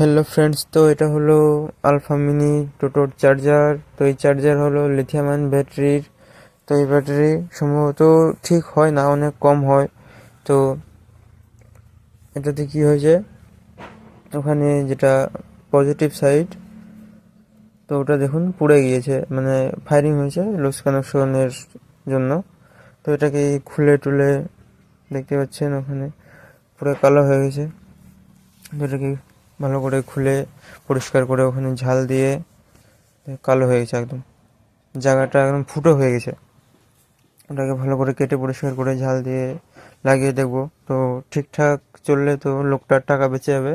Hello friends তো এটা হলো আলফা মিনি টোটোর চার্জার তো এই চার্জার হলো লিথিয়াম আয়ন ব্যাটারির তো এই ব্যাটারি সম্ভবত ঠিক হয় না, অনেক কম হয়। তো এটাতে কি হয়েছে? ওখানে যেটা পজিটিভ সাইড তো ওটা দেখুন পুড়ে গিয়েছে। মানে ফায়ারিং হয়েছে লুজ কানেকশনের জন্য। তো এটাকে খুলে টুলে দেখতে পাচ্ছেন ওখানে। পুরো কালো হয়ে গেছে। তো এটাকে ভালো করে খুলে, পরিষ্কার করে ওখানে ঝাল দিয়ে কালো হয়ে গেছে একদম। জায়গাটা একদম ফুটো হয়ে গেছে। ওটাকে ভালো করে কেটে পরিষ্কার করে ঝাল দিয়ে লাগিয়ে দেখব। তো ঠিকঠাক চললে তো লোকটার টাকা বেঁচে যাবে।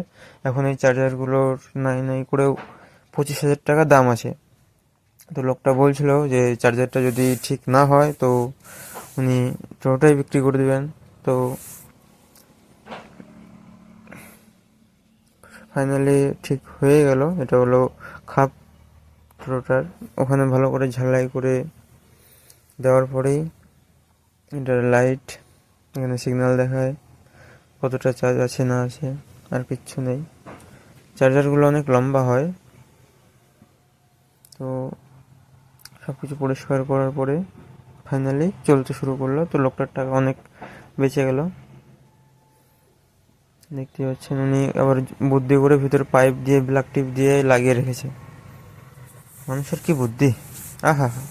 এখন এই চার্জারগুলোর নাই নাই করেও পঁচিশ হাজার টাকা দাম আছে। তো লোকটা বলছিল যে চার্জারটা যদি ঠিক না হয় তো উনি টোটোটাই বিক্রি করে দেবেন। তো ফাইনালি ঠিক হয়ে গেল। এটা হলো খাপ টোটোটার ওখানে ভালো করে ঝালাই করে দেওয়ার পরেই এটার লাইট এখানে সিগন্যাল দেখায় কতটা চার্জ আছে না আছে, আর কিচ্ছু নেই। চার্জারগুলো অনেক লম্বা হয়। তো সব কিছু পরিষ্কার করার পরে ফাইনালি চলতে শুরু করল। তো লোকটার টাকা অনেক বেঁচে গেল। দেখতে পাচ্ছেন উনি আবার বুদ্ধি করে ভিতরে পাইপ দিয়ে ব্ল্যাক টিপ দিয়ে লাগিয়ে রেখেছে। মানুষের কি বুদ্ধি? আহা হা